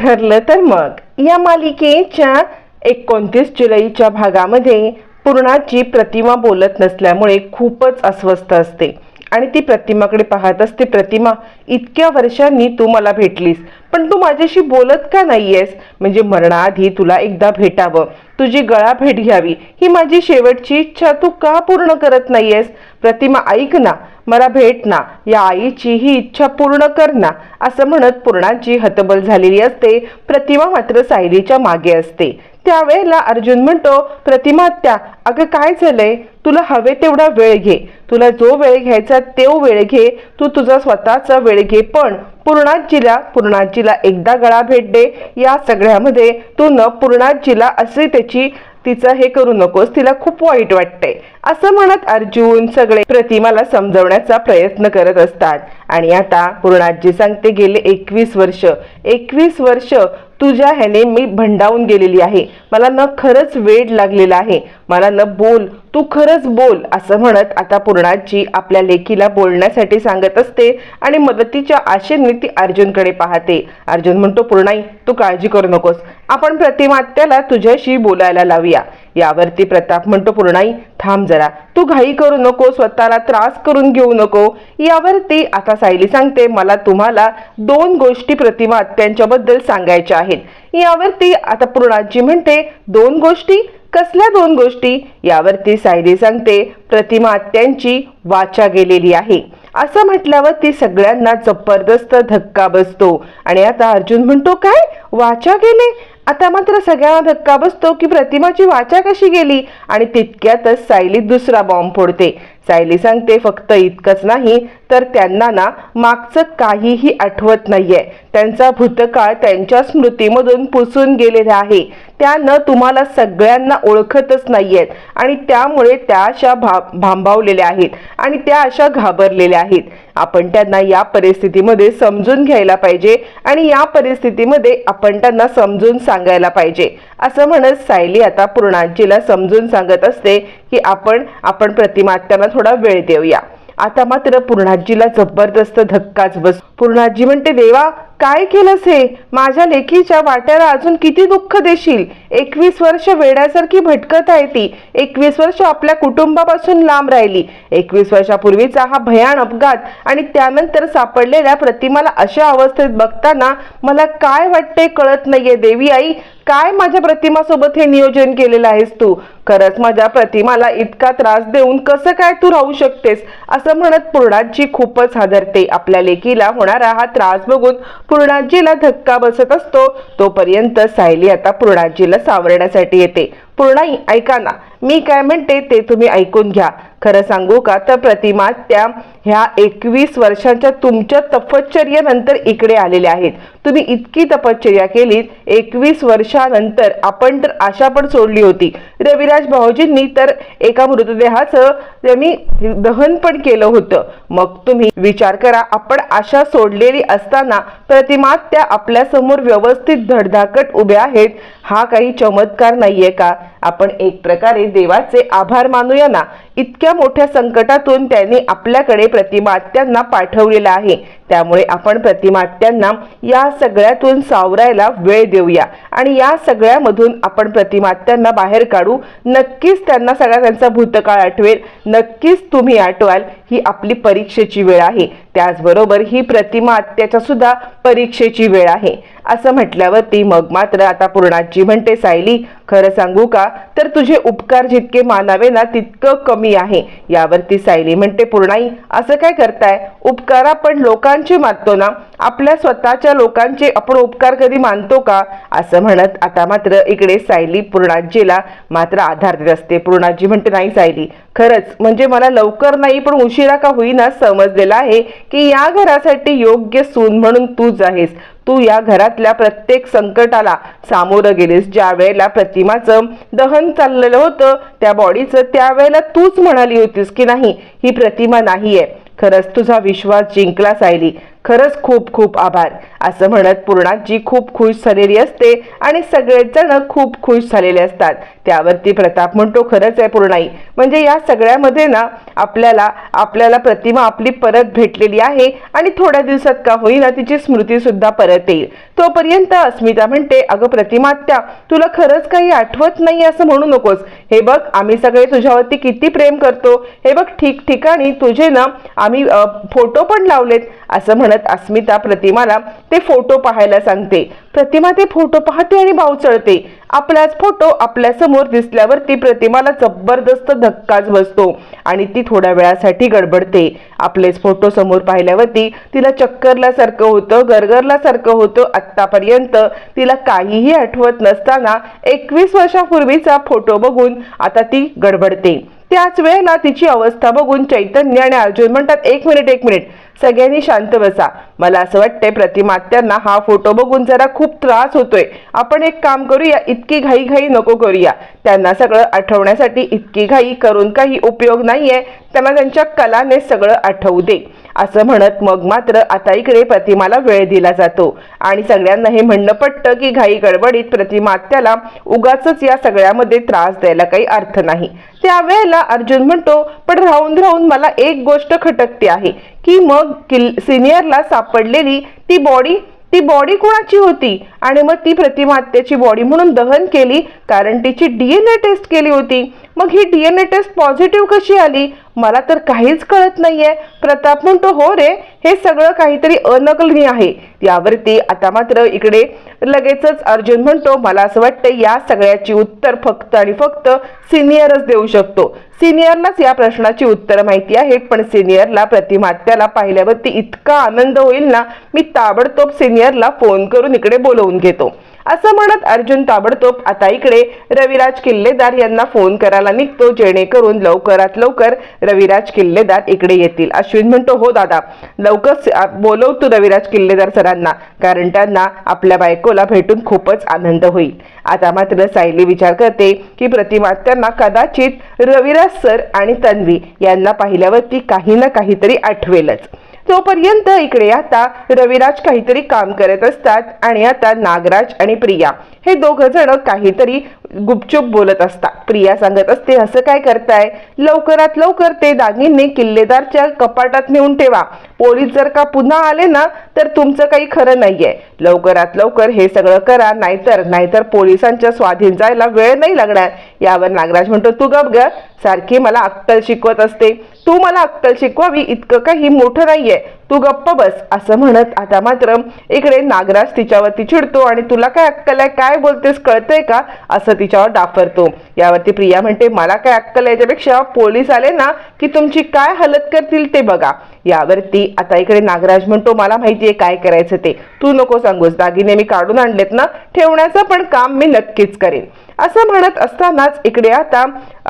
ठरलं तर मग. या मालिकेच्या एकोणतीस जुलैच्या भागामध्ये पूर्णाची प्रतिमा बोलत नसल्यामुळे खूपच अस्वस्थ असते. आणि ती प्रतिमाकडे पाहत असते प्रतिमा इतक्या वर्षांनी तू मला भेटलीस पण तू माझ्याशी बोलत का नाहीयेस? म्हणजे मरणाआधी तुला एकदा भेटावं. तुझी गळा भेट घ्यावी. ही माझी शेवटची इच्छा. तू का पूर्ण करत नाहीयेस? प्रतिमा ऐक ना. मला भेट ना या आईची ही इच्छा पूर्ण कर ना असं म्हणत पूर्णाची हतबल झालेली असते. प्रतिमा मात्र सायलीच्या मागे असते. त्यावेळेला अर्जुन म्हणतो प्रतिमा त्या अगं काय झालंय? तुला हवे तेवढा वेळ घे. तुला जो वेळ घ्यायचा तो वेळ घे. तू तुझा स्वतःचा वेळ घे पण पूर्णाजीला पूर्णाजीला एकदा गळा भेट दे. या सगळ्यामध्ये तू न पूर्णाजीला असे त्याची तिचं हे करू नकोस तिला खूप वाईट वाटतंय. असं म्हणत अर्जुन सगळे प्रतिमाला समजवण्याचा प्रयत्न करत असतात. आणि आता पूर्णाजी सांगते गेले एकवीस वर्ष. एकवीस वर्ष तुझ्या ह्याने मी भंडावून गेलेली आहे. मला न खरंच वेड लागलेला आहे. मला न बोल तू खरंच बोल असं म्हणत आता पूर्णाची आपल्या लेकीला बोलण्यासाठी सांगत असते आणि मदतीच्या आशेने ती अर्जुनकडे पाहते. अर्जुन म्हणतो पूर्णाई तू काळजी करू नकोस. आपण प्रतिमात्याला तुझ्याशी बोलायला लावूया. यावरती प्रताप म्हणतो पूर्णाई थांब जरा. तू घाई करू नको स्वतःला त्रास करून घेऊ नको. यावरती आता सायली सांगते मला तुम्हाला दोन गोष्टी प्रतिमा आत्यांच्याबद्दल सांगायच्या आहेत. यावरती आता पूर्णाजी म्हणते दोन गोष्टी? कसल्या दोन गोष्टी? यावरती सायली सांगते प्रतिमा आत्यांची वाचा गेलेली आहे. असं म्हटल्यावर ती सगळ्यांना जबरदस्त धक्का बसतो. आणि आता अर्जुन म्हणतो काय? वाचा गेले? आता मात्र सगळ्यांना धक्का बसतो की प्रतिमाची वाचा कशी गेली? आणि तितक्यातच सायली दुसरा बॉम्ब फोडते. सायली सांगते फक्त इतकंच नाही तर त्यांना ना मागचं काहीही आठवत नाहीये. त्यांचा भूतकाळ त्यांच्या स्मृतीमधून पुसून गेलेला आहे. त्या न तुम्हाला सगळ्यांना ओळखतच नाहीयेत. आणि त्यामुळे त्या अशा भा भांबावलेल्या आहेत आणि त्या अशा घाबरलेल्या आहेत. आपण त्यांना या परिस्थितीमध्ये समजून घ्यायला पाहिजे आणि या परिस्थितीमध्ये आपण त्यांना समजून सांगायला पाहिजे. असं म्हणत सायली आता पूर्णाजीला समजून सांगत असते की आपण आपण प्रतिमात्यांना थोडा वेळ देऊया. आता मात्र पूर्णाजीला जबरदस्त धक्काच बस पूर्णाजी म्हणते देवा काय केलंस हे? माझ्या लेखीच्या वाट्याला अजून किती दुःख देशील? एकवीस वर्ष वेड्यासारखी भटकत आहे ती. एकवीस वर्ष आपल्या कुटुंबापासून लांब राहिली. एकवीस वर्षापूर्वीचा हा भयान अपघात आणि त्यानंतर सापडलेल्या प्रतिमाला अशा अवस्थेत बघताना मला काय वाटते कळत नाहीये देवी आई. काय माझ्या प्रतिमासोबत हे नियोजन केलेलं आहेस तू? खरंच माझ्या प्रतिमाला इतका त्रास देऊन कसं काय तू राहू शकतेस? असं म्हणत पूर्णाजी खूपच हादरते. आपल्या लेकीला होणारा हा त्रास बघून पूर्णाजीला धक्का बसत असतो. तोपर्यंत सायली आता पूर्णाजीला सावरण्यासाठी येते. पूर्णाई ऐका ना. मी काय म्हणते ते तुम्ही ऐकून घ्या. खरं सांगू का? तर प्रतिमा त्या ह्या एकवीस वर्षांच्या तुमच्या तपश्चर्यानंतर इकडे आलेल्या आहेत. तुम्ही इतकी तपश्चर्या केलीत एकवीस वर्षानंतर आपण तर आशा पण सोडली होती. रविराज भाऊजींनी तर एका मृतदेहाचं त्यांनी दहन पण केलं होतं. मग तुम्ही विचार करा आपण आशा सोडलेली असताना प्रतिमा त्या आपल्यासमोर व्यवस्थित धडधाकट उभ्या आहेत हा काही चमत्कार नाहीये का? आपण एक प्रकारे देवाचे आभार मानूया ना. इतक्या मोठ्या संकटातून त्यांनी आपल्याकडे प्रतिमा त्यांना पाठवलेला आहे. त्यामुळे आपण प्रतिमात्यांना या सगळ्यातून सावरायला वेळ देऊया. आणि या सगळ्यामधून आपण प्रतिमात्यांना बाहेर काढू. नक्कीच त्यांना सगळा त्यांचा भूतकाळ आठवेल. नक्कीच तुम्ही आठवाल. ही आपली परीक्षेची वेळ आहे. त्याचबरोबर ही प्रतिमा आत्याच्या सुद्धा परीक्षेची वेळ आहे. असं म्हटल्यावरती मग मात्र आता पूर्णाची म्हणते सायली खरं सांगू का? तर तुझे उपकार जितके मानावे ना तितकं कमी आहे. यावरती सायली म्हणते पूर्णाई असं काय करताय? उपकार आपण लोकांची मानतो ना आपल्या स्वतःच्या लोकांचे आपण उपकार कधी मानतो का? असं म्हणत आता मात्र इकडे सायली पूर्णाजीला मात्र आधार देत असते. पूर्णाजी म्हणते नाही सायली खरंच म्हणजे मला लवकर नाही पण उशिरा का होईना समजलेला आहे की या घरासाठी योग्य सून म्हणून तूच आहेस. तू या घरातल्या प्रत्येक संकटाला सामोरं गेलीस. ज्या वेळेला प्रतिमाचं दहन चाललेलं होतं त्या बॉडीचं त्यावेळेला तूच म्हणाली होतीस की नाही ही प्रतिमा नाहीये. खरंच तुझा विश्वास जिंकला सायली खरंच खूप खूप आभार. असं म्हणत पूर्णाजी खूप खुश झालेली असते आणि सगळेच जण खूप खुश झालेले असतात. त्यावरती प्रताप म्हणतो खरंच आहे पूर्णाई. म्हणजे या सगळ्यामध्ये ना आपल्याला आपल्याला प्रतिमा आपली परत भेटलेली आहे आणि थोड्या दिवसात का होईना तिची स्मृती सुद्धा परत येईल. तोपर्यंत अस्मिता म्हणते अगं प्रतिमात्या तुला खरंच काही आठवत नाही असं म्हणू नकोस. हे बघ आम्ही सगळे तुझ्यावरती किती प्रेम करतो. हे बघ ठिकठिकाणी तुझे ना आम्ही फोटो पण लावलेत. असं म्हणत अस्मिता प्रतिमाला ते फोटो पाहायला सांगते. प्रतिमा ते फोटो पाहते आणि बावचळते आपलाच फोटो आपल्यासमोर दिसल्यावरती प्रतिमाला जबरदस्त धक्काच बसतो आणि ती थोड्या वेळासाठी गडबडते. आपलेच फोटो समोर पाहिल्यावरती तिला चक्करल्यासारखं होतं गरगरल्यासारखं होतं. आत्तापर्यंत तिला काहीही आठवत नसताना एकवीस वर्षापूर्वीचा फोटो बघून आता ती गडबडते. त्याच वेळेला तिची अवस्था बघून चैतन्य आणि अर्जुन म्हणतात एक मिनिट एक मिनिट. सगळ्यांनी शांत बसा. मला असं वाटतंय प्रतिमात्यांना हा फोटो बघून जरा खूप त्रास होतोय. आपण एक काम करूया इतकी घाई घाई नको करूया. त्यांना सगळं आठवण्यासाठी इतकी घाई करून काही उपयोग नाहीये. त्यांना त्यांच्या कलाने सगळं आठवू दे. असं म्हणत मग मात्र आता इकडे प्रतिमाला वेळ दिला जातो. आणि सगळ्यांना हे म्हणणं पटतं की घाई गडबडीत प्रतिमात्याला उगाच या सगळ्यामध्ये त्रास द्यायला काही अर्थ नाही. त्यावेळेला अर्जुन म्हणतो पण राहून राहून मला एक गोष्ट खटकते आहे की मग किल सिनियरला सापडलेली ती बॉडी ती बॉडी कोणाची होती? आणि मग ती प्रतिमात्याची बॉडी म्हणून दहन केली कारण तिची डीएनए टेस्ट केली होती. मग ही डीएनए टेस्ट पॉझिटिव्ह कशी आली? मला तर काहीच कळत नाहीये. प्रताप म्हणतो हो रे हे सगळं काहीतरी अनकलनीय आहे. यावरती आता मात्र इकडे लगेचच अर्जुन म्हणतो मला असं वाटतं या सगळ्याची उत्तर फक्त आणि फक्त सिनियरच देऊ शकतो. सिनियरलाच या प्रश्नाची उत्तर माहिती आहे पण सिनियरला प्रतिमात्याला पाहिल्यावरती इतका आनंद होईल ना मी ताबडतोब सिनियरला फोन करून इकडे बोलवून घेतो. असं म्हणत अर्जुन ताबडतोब आता इकडे रविराज किल्लेदार यांना फोन करायला निघतो जेणेकरून लवकरात लवकर रविराज किल्लेदार इकडे येतील. अश्विन म्हणतो हो दादा लवकर बोलवतो रविराज किल्लेदार सरांना कारण त्यांना आपल्या बायकोला भेटून खूपच आनंद होईल. आता मात्र सायली विचार करते की प्रतिमा त्यांना कदाचित रविराज सर आणि तन्वी यांना पाहिल्यावरती काही ना काहीतरी आठवेलच. तोपर्यंत इकडे आता रविराज काहीतरी काम करत असतात आणि आता नागराज आणि प्रिया हे दोघ जण काहीतरी गुपचूप बोलत असतात. प्रिया सांगत असते असं काय करताय? लवकरात लवकर ते दागिने किल्लेदारच्या कपाटात नेऊन ठेवा. पोलीस जर का पुन्हा आले ना तर तुमचं काही खरं नाहीये. लवकरात लवकर हे सगळं करा नाहीतर नाहीतर पोलिसांच्या स्वाधीन जायला वेळ नाही लागणार. यावर नागराज म्हणतो तू गप ग सारखी मला अक्कल शिकवत असते. तू मला अक्कल शिकवावी इतकं काही मोठं नाहीये. तू गप्प बस असं म्हणत आता मात्र इकडे नागराज तिच्यावरती चिडतो आणि तुला काय अक्कल आहे काय बोलतेस कळतंय का? असं तिच्यावर डाफरतो. यावरती प्रिया म्हणते मला काय अक्कल आहे याच्यापेक्षा पोलीस आले ना की तुमची काय हालत करतील ते बघा. यावरती आता इकडे नागराज म्हणतो मला माहितीये काय करायचं ते. तू नको सांगूस दागिने मी काढून आणलेत ना ठेवण्याचं पण काम मी नक्कीच करेन. असं म्हणत असतानाच इकडे आता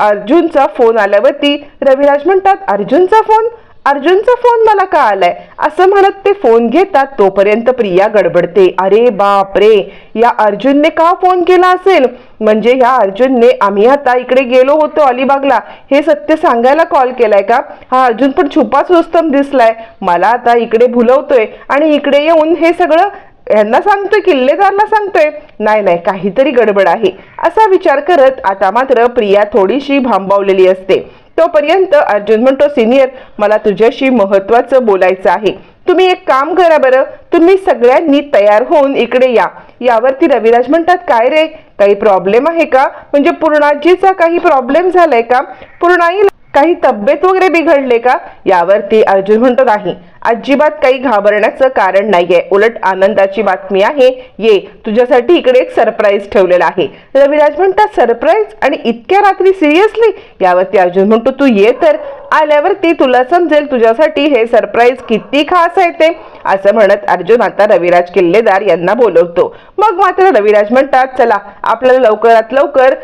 अर्जुनचा फोन आल्यावरती रविराज म्हणतात अर्जुनचा फोन? अर्जुनचा फोन मला का आलाय असं म्हणत ते फोन घेतात तोपर्यंत प्रिया गडबडते. अरे बाप रे या अर्जुनने का फोन केला असेल? म्हणजे ह्या अर्जुनने आम्ही आता इकडे गेलो होतो अलिबागला. हे सत्य सांगायला कॉल केलाय का? हा अर्जुन पण छुपाच रुस्तम दिसलाय. मला आता इकडे भुलवतोय आणि इकडे येऊन हे सगळं यांना सांगतोय किल्लेदारला सांगतोय. नाही नाही काहीतरी गडबड आहे. असा विचार करत आता मात्र प्रिया थोडीशी भांबावलेली असते. तोपर्यंत अर्जुन म्हणतो सिनियर मला तुझ्याशी महत्वाचं बोलायचं आहे. तुम्ही एक काम करा बरं. तुम्ही सगळ्यांनी तयार होऊन इकडे या. यावरती रविराज म्हणतात काय रे? काही प्रॉब्लेम आहे का? म्हणजे पूर्णाजीचा काही प्रॉब्लेम झालाय का? पूर्णाई काही तब्येत वगैरे बिघडले का? यावरती अर्जुन म्हणतो नाही. अजिबात काही घाबरण्याचं कारण नाहीये. उलट आनंदाची बातमी आहे. ये तुझ्यासाठी इकडे एक सरप्राईज ठेवलेला आहे. रविराज म्हणतात सरप्राईज आणि इतक्या रात्री सिरियसली यावरती अर्जुन म्हणतो तू ये तर. आल्यावरती तुला समजेल तुझ्यासाठी हे सरप्राईज किती खास आहे ते. असं म्हणत अर्जुन आता रविराज किल्लेदार यांना बोलवतो. मग मात्र रविराज म्हणतात चला आपल्याला लवकरात लवकर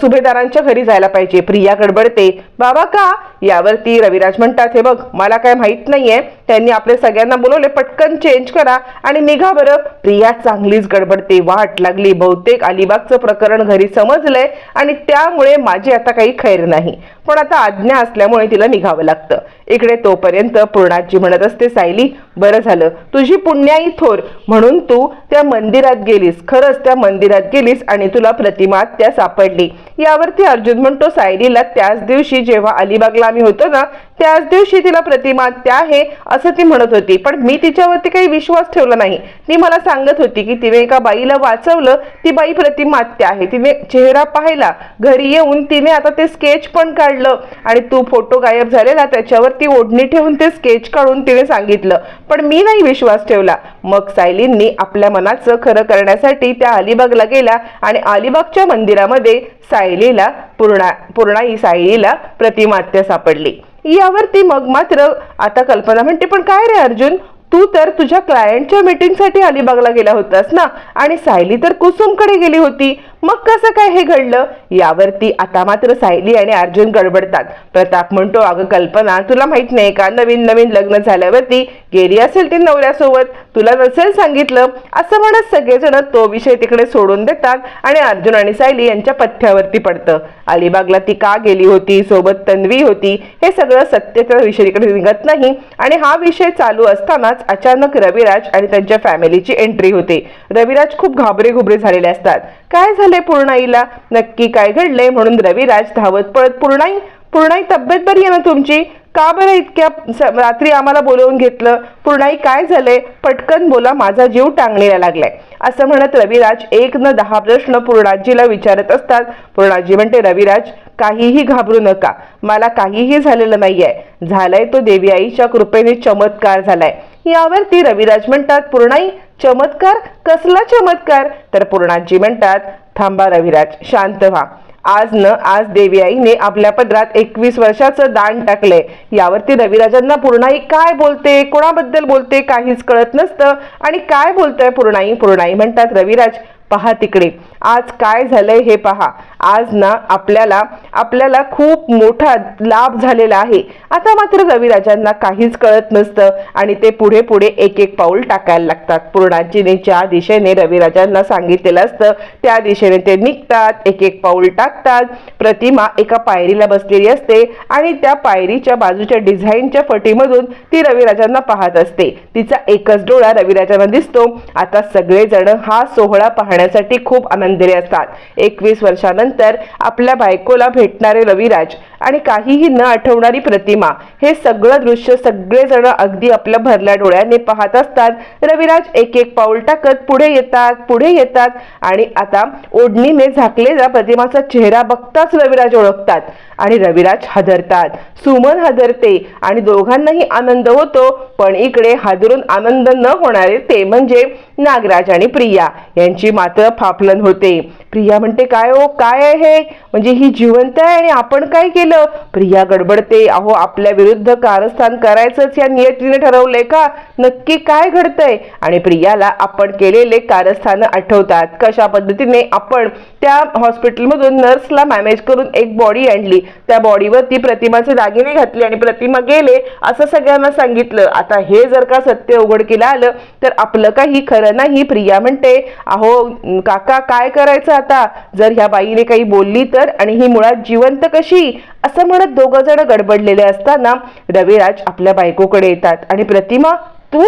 सुभेदारांच्या घरी जायला पाहिजे. प्रिया गडबडते. बाबा का? यावरती रविराज म्हणतात हे बघ मला काय माहीत नाहीये. त्यांनी आपले सगळ्यांना बोलवले पटकन चेंज करा आणि निघा बरं. प्रिया चांगलीच गडबडते वाट लागली. बहुतेक अलिबागचं प्रकरण घरी समजलंय आणि त्यामुळे माझी आता काही खैर नाही. पण आता आज्ञा असल्यामुळे तिला निघावं लागतं. इकडे तोपर्यंत पूर्णाजी म्हणत असते सायली बरं झालं. तुझी पुण्याई थोर. म्हणून तू त्या मंदिरात गेलीस. खरंच त्या मंदिरात गेलीस आणि तुला प्रतिमा त्या सापडली. यावरती अर्जुन म्हणतो सायलीला त्याच दिवशी जेव्हा अलिबागला आम्ही होतो ना त्याच दिवशी तिला प्रतिमा त्या आहे असं ती म्हणत होती. पण मी तिच्यावरती काही विश्वास ठेवला नाही. ती मला सांगत होती की तिने एका बाईला वाचवलं. ती बाई प्रतिमा त्या आहे. तिने चेहरा पाहिला. घरी येऊन तिने आता ते स्केच पण काढलं. आणि तू फोटो गायब झालेला त्याच्यावर ती ओढणी ठेवून ते स्केच काढून तिने सांगितलं. पण मी नाही विश्वास ठेवला. मग सायलींनी आपल्या मनाचं खरं करण्यासाठी त्या अलिबागला गेला आणि अलिबागच्या मंदिरामध्ये सायलीला पूर्णा पूर्णाई सायलीला प्रतिमात्य सापडली. यावरती मग मात्र आता कल्पना म्हणते पण काय रे अर्जुन? तू तर तुझ्या क्लायंटच्या मीटिंगसाठी अलिबागला गेला होतास ना? आणि सायली तर कुसुमकडे गेली होती. मग कसं काय हे घडलं? यावरती आता मात्र सायली आणि अर्जुन गडबडतात. प्रताप म्हणतो अगं कल्पना तुला माहीत नाही का? नवीन नवीन लग्न झाल्यावरती गेली असेल ती नवऱ्यासोबत. तुला नसेल सांगितलं? असं म्हणत सगळेजण तो विषय तिकडे सोडून देतात आणि अर्जुन आणि सायली यांच्या पथ्यावरती पडतं. अलिबागला ती का गेली होती? सोबत तन्वी होती? हे सगळं सत्याचा विषय तिकडे निघत नाही. आणि हा विषय चालू असतानाच अचानक रविराज आणि त्यांच्या फॅमिलीची एंट्री होते. रविराज खूप घाबरे घुबरे झालेले असतात. काय झाले पूर्णाईला? नक्की काय घडले म्हणून रविराज धावत पळत पूर्णाई पूर्णाई तब्येत बरी आहे ना तुमची? का बरं इतक्या रात्री आम्हाला बोलवून घेतलं? पूर्णाई काय झालंय? पटकन बोला माझा जीव टांगणीला लागलाय. असं म्हणत रविराज एक न दहा प्रश्न पूर्णाजीला विचारत असतात. पूर्णाजी म्हणते रविराज काहीही घाबरू नका. मला काहीही झालेलं नाहीये. झालंय तो देवी आईच्या कृपेने चमत्कार झालाय. यावरती रविराज म्हणतात पूर्णाई चमत्कार? कसला चमत्कार? तर पूर्णाजी म्हणतात थांबा रविराज शांत व्हा. आज न आज देवी आईने आपल्या पदरात एकवीस वर्षाचं दान टाकलंय. यावरती रविराजांना पूर्णाई काय बोलते? कोणाबद्दल बोलते? काहीच कळत नसतं. आणि काय बोलतोय पूर्णाई? पूर्णाई म्हणतात रविराज पहा तिकडे. आज काय झालंय हे पहा. आज ना आपल्याला आपल्याला खूप मोठा लाभ झालेला आहे. आता मात्र रविराजांना काहीच कळत नसतं आणि ते पुढे पुढे एक एक पाऊल टाकायला लागतात. पूर्णाजीने ज्या दिशेने रविराजांना सांगितलेलं असतं त्या दिशेने ते निघतात एक एक पाऊल टाकतात. प्रतिमा एका पायरीला बसलेली असते आणि त्या पायरीच्या बाजूच्या डिझाईनच्या फटीमधून ती रविराजांना पाहत असते. तिचा एकच डोळा रविराजांना दिसतो. आता सगळेजण हा सोहळा पाहण्यासाठी खूप आनंद आनंदरे असतात. एकवीस वर्षानंतर आपल्या बायकोला भेटणारे रविराज आणि काहीही न आठवणारी प्रतिमा हे सगळं दृश्य सगळेजण अगदी आपल्या भरल्या डोळ्याने पाहत असतात. रविराज एक एक पाऊल टाकत पुढे येतात पुढे येतात आणि आता ओढणीने झाकलेला प्रतिमाचा चेहरा बघताच रविराज ओळखतात आणि रविराज हादरतात. सुमन हादरते आणि दोघांनाही आनंद होतो पण इकडे हादरून आनंद न होणारे ते म्हणजे नागराज आणि प्रिया यांची मात्र फाफलन होते. ಬರುತ್ತೆ प्रिया म्हणते काय हो काय आहे हे? म्हणजे ही जिवंत आहे आणि आपण काय केलं? प्रिया गडबडते अहो आपल्या विरुद्ध कारस्थान करायचंच या नियतीने ठरवलंय का? नक्की काय घडतंय? आणि प्रियाला आपण केलेले कारस्थान आठवतात. कशा पद्धतीने आपण त्या हॉस्पिटलमधून नर्सला मॅनेज करून एक बॉडी आणली. त्या बॉडीवरती प्रतिमाचे दागिने घातले आणि प्रतिमा गेले असं सगळ्यांना सांगितलं. आता हे जर का सत्य उघडकीला आलं तर आपलं काही खरं नाही प्रिया म्हणते. अहो काका काय करायचं आता जर ह्या बाईने काही बोलली तर आणि ही मुळात जिवंत कशी? असं म्हणत दोघं जण गडबडलेले असताना रविराज आपल्या बायकोकडे येतात. आणि प्रतिमा तू?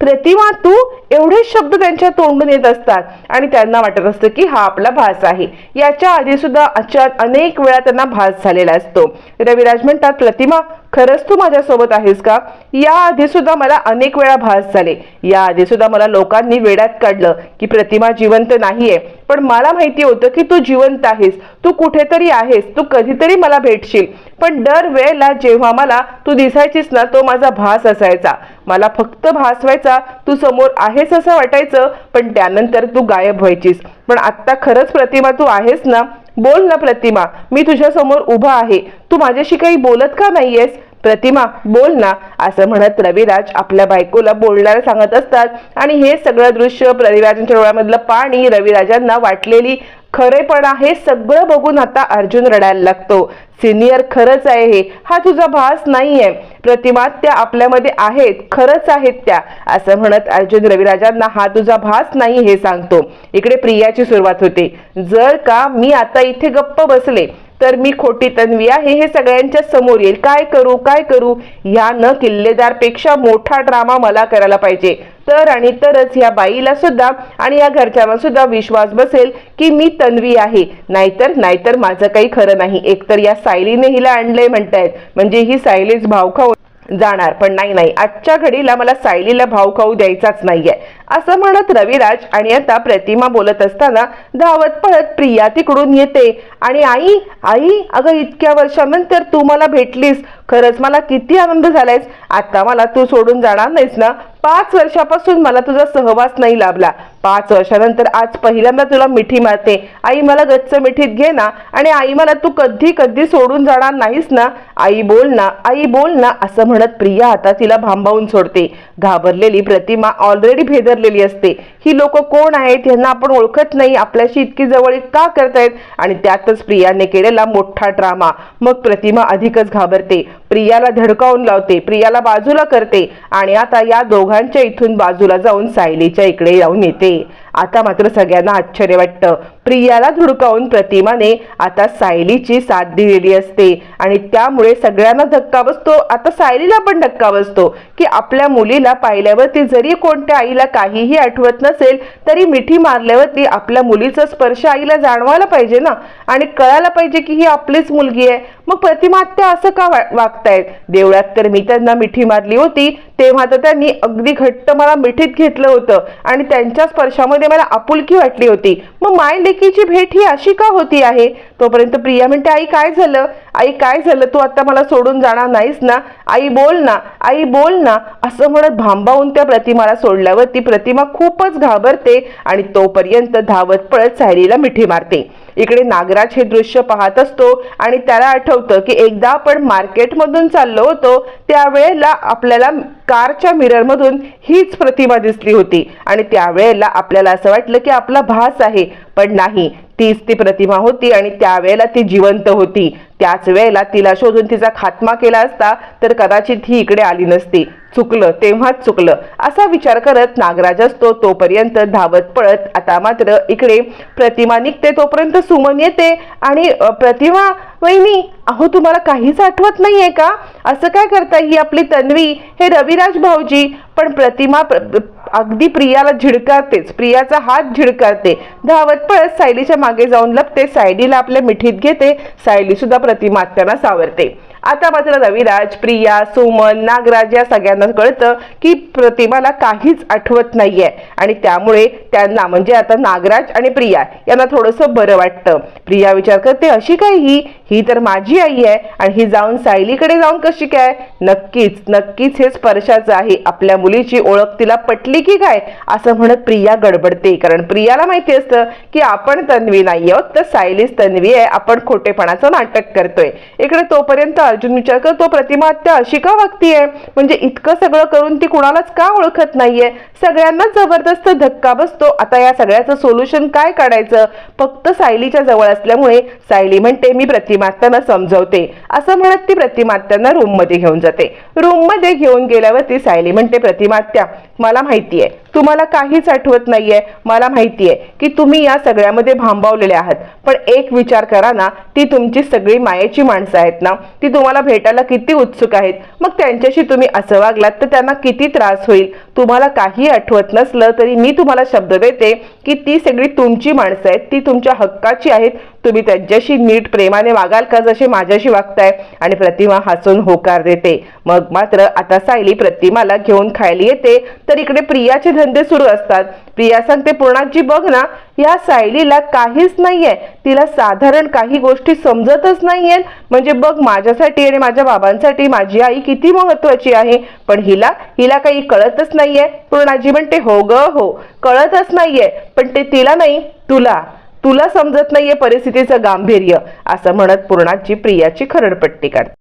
प्रतिमा तू? एवढे शब्द त्यांच्या तोंडून येत असतात. आणि त्यांना वाटत असतं की हा आपला भास आहे. याच्या आधी सुद्धा अचान अनेक वेळा त्यांना भास झालेला असतो. रविराज म्हणतात प्रतिमा खरंच तू माझ्यासोबत आहेस का? याआधी सुद्धा मला अनेक वेळा भास झाले. या आधी सुद्धा मला लोकांनी वेड्यात काढलं की प्रतिमा जिवंत नाहीये. पण मला माहिती होतं की तू जिवंत आहेस. तू कुठेतरी आहेस. तू कधीतरी मला भेटशील. पण दर वेळेला जेव्हा मला तू दिसायचीस ना तो माझा भास असायचा. मला फक्त भास व्हायचा तू समोर आहेस असं वाटायचं पण त्यानंतर तू गायब व्हायचीस. पण आत्ता खरंच प्रतिमा तू आहेस ना बोल ना प्रतिमा मी तुझ्या समोर उभा आहे. तू माझ्याशी काही बोलत का नाहीयेस? प्रतिमा बोल ना असं म्हणत रविराज आपल्या बायकोला बोलणारे सांगत असतात. आणि हे सगळं दृश्य रविराजांच्या डोळ्यामधलं पाणी रविराजांना वाटलेली खरेपणा हे सगळं बघून आता अर्जुन रडायला लागतो. सिनियर खरंच आहे हे. हा तुझा भास नाहीये. प्रतिमा त्या आपल्यामध्ये आहेत खरंच आहेत त्या असं म्हणत अर्जुन रविराजांना हा तुझा भास नाही हे सांगतो. इकडे प्रियाची सुरुवात होते. जर का मी आता इथे गप्प बसले तर मी खोटी तन्वी आहे हे सगळ्यांच्या समोर येईल. काय करू काय करू? या न किल्लेदारपेक्षा मोठा ड्रामा मला करायला पाहिजे. तर आणि तरच या बाईला सुद्धा आणि या घरच्यांना सुद्धा विश्वास बसेल की मी तन्वी आहे. नाहीतर नाहीतर माझं काही खरं नाही. एकतर या सायलीने हिला आणलंय म्हणतायत. म्हणजे ही सायलीच भावखाऊ जाणार. पण नाही नाही. आजच्या घडीला मला सायलीला भाव खाऊ द्यायचाच नाहीये. असं म्हणत रविराज आणि आता प्रतिमा बोलत असताना धावत पळत प्रिया तिकडून येते. आणि आई आई अगं इतक्या वर्षानंतर तू मला भेटलीस. खरंच मला किती आनंद झालायस. आता मला तू सोडून जाणार नाहीस ना? पाच वर्षापासून मला तुझा सहवास नाही लाभला. पाच वर्षानंतर आज पहिल्यांदा तुला मिठी मारते. आई मला गच्च मिठीत घे ना. आणि आई मला तू कधी कधी सोडून जाणार नाहीस ना? आई बोल ना आई बोल ना असं म्हणत प्रिया आता तिला भांबावून सोडते. घाबरलेली प्रतिमा ऑलरेडी भेदर भेदरलेली असते ही लोक कोण आहेत यांना आपण ओळखत नाही आपल्याशी इतकी जवळीक का करतायत? आणि त्यातच प्रियाने केलेला मोठा ड्रामा मग प्रतिमा अधिकच घाबरते. प्रियाला धडकावून लावते प्रियाला बाजूला करते आणि आता या दोघांच्या इथून बाजूला जाऊन सायलीच्या इकडे जाऊन येते. आता मात्र सगळ्यांना आश्चर्य वाटतं. प्रियाला धुडकावून प्रतिमाने आता सायलीची साथ दिलेली असते आणि त्यामुळे सगळ्यांना धक्का बसतो. आता सायलीला पण धक्का बसतो की आपल्या मुलीला पाहिल्यावरती जरी कोणत्या आईला काहीही आठवत नसेल तरी मिठी मारल्यावरती आपल्या मुलीचा स्पर्श आईला जाणवायला पाहिजे ना? आणि कळायला पाहिजे की ही आपलीच मुलगी आहे. मग प्रतिमा आत्या असं का वागतायत? देवळात तर मी त्यांना मिठी मारली होती तेव्हा तर त्यांनी अगदी घट्ट मला मिठीत घेतलं होतं आणि त्यांच्या स्पर्शामध्ये मला आपुलकी वाटली होती. मग माय लेकीची भेट ही अशी का होती आहे? तोपर्यंत प्रिया म्हणते आई काय झालं? आई काय झालं? तू आता मला सोडून जाणार नाहीस ना? आई बोल ना? आई बोल ना? असं म्हणत भांबावून त्या प्रतिमाला सोडल्यावर ती प्रतिमा खूपच घाबरते आणि तोपर्यंत धावत पळत सायलीला मिठी मारते. इकडे नागराज हे दृश्य पाहत असतो आणि त्याला आठवतं की एकदा आपण मार्केटमधून चाललो होतो त्यावेळेला आपल्याला कारच्या मिररमधून हीच प्रतिमा दिसली होती. आणि त्यावेळेला आपल्याला असं वाटलं की आपला भास आहे पण नाही. तीच ती प्रतिमा होती आणि त्यावेळेला ती जिवंत होती. त्याच वेळेला तिला शोधून तिचा खात्मा केला असता तर कदाचित ही इकडे आली नसती. चुकलं तेव्हाच चुकलं. असा विचार करत नागराज असतो. तोपर्यंत धावत पळत आता मात्र इकडे प्रतिमा निघते. तोपर्यंत सुमन येते आणि प्रतिमा वहिनी अहो तुम्हाला काहीच आठवत नाहीये का? असं काय करता ही आपली तन्वी? हे रविराज भाऊजी. पण प्रतिमा प्र- अगदी प्रियाला झिडकारतेच. प्रियाचा हात झिडकारते. धावत पळत सायलीच्या मागे जाऊन लपते. सायलीला आपल्या मिठीत घेते. सायली सुद्धा प्रतिमा त्यांना सावरते. आता मात्र रविराज प्रिया सुमन नागराज या सगळ्यांना कळतं की प्रतिमाला काहीच आठवत नाहीये. आणि त्यामुळे त्यांना म्हणजे आता नागराज आणि प्रिया यांना थोडंसं बरं वाटतं. प्रिया विचार करते अशी काय ही? ही तर माझी आई आहे. आणि ही जाऊन सायलीकडे जाऊन कशी काय? नक्कीच नक्कीच हे स्पर्शाचं आहे. आपल्या मुलीची ओळख तिला पटली की काय? असं म्हणत प्रिया गडबडते. कारण प्रियाला माहिती असतं की आपण तन्वी नाही आहोत. तर सायलीच तन्वी आहे. आपण खोटेपणाचं नाटक करतोय. इकडे तोपर्यंत अर्जुन विचार करतो प्रतिमा आत्या अशी का वागतीये? म्हणजे इतकं सगळं करून ती कुणालाच का ओळखत नाहीये? सगळ्यांनाच जबरदस्त धक्का बसतो. आता या सगळ्याचं सोल्युशन काय काढायचं? फक्त सायलीच्या जवळ असल्यामुळे सायली म्हणते मी प्रतिमात्यांना समजवते. असं म्हणत ती प्रतिमात्यांना रूममध्ये घेऊन जाते. रूममध्ये घेऊन गेल्यावर ती सायली म्हणते प्रतिमात्या मला माहितीये तुम्हाला काहीच आठवत नाहीये मला माहितीये की तुम्ही या सगळ्यामध्ये भांबावलेले आहात. पण एक विचार करा ना ती तुमची सगळी मायेची माणसं आहेत ना ती तुम्हाला भेटायला किती उत्सुक आहेत. मग त्यांच्याशी तुम्ही असं वागलात तर त्यांना किती त्रास होईल? तुम्हाला काही आठवत नसलं तरी मी तुम्हाला शब्द देते की ती सगळी तुमची माणसं आहेत ती तुमच्या हक्काची आहेत. तुम्ही त्यांच्याशी नीट प्रेमाने वागाल का जसे माझ्याशी वागताय? आणि प्रतिमा हसून होकार देते. मग मात्र आता सायली प्रतिमाला घेऊन खायला येते. तर इकडे प्रियाचे धंदे सुरू असतात. प्रिया सांगते पूर्णाजी बघ ना या सायलीला काहीच नाहीये. तिला साधारण काही गोष्टी समजतच नाहीयेत म्हणजे बघ माझ्यासाठी आणि माझ्या बाबांसाठी माझी आई किती महत्वाची आहे. पण हिला हिला काही कळतच नाहीये. पूर्णाजी म्हणते हो ग हो. कळतच नाहीये. पण ते तिला नाही तुला. तुला समजत नाहीये परिस्थितीचं गांभीर्य. असं म्हणत पूर्णाची प्रियाची खरडपट्टी काढते.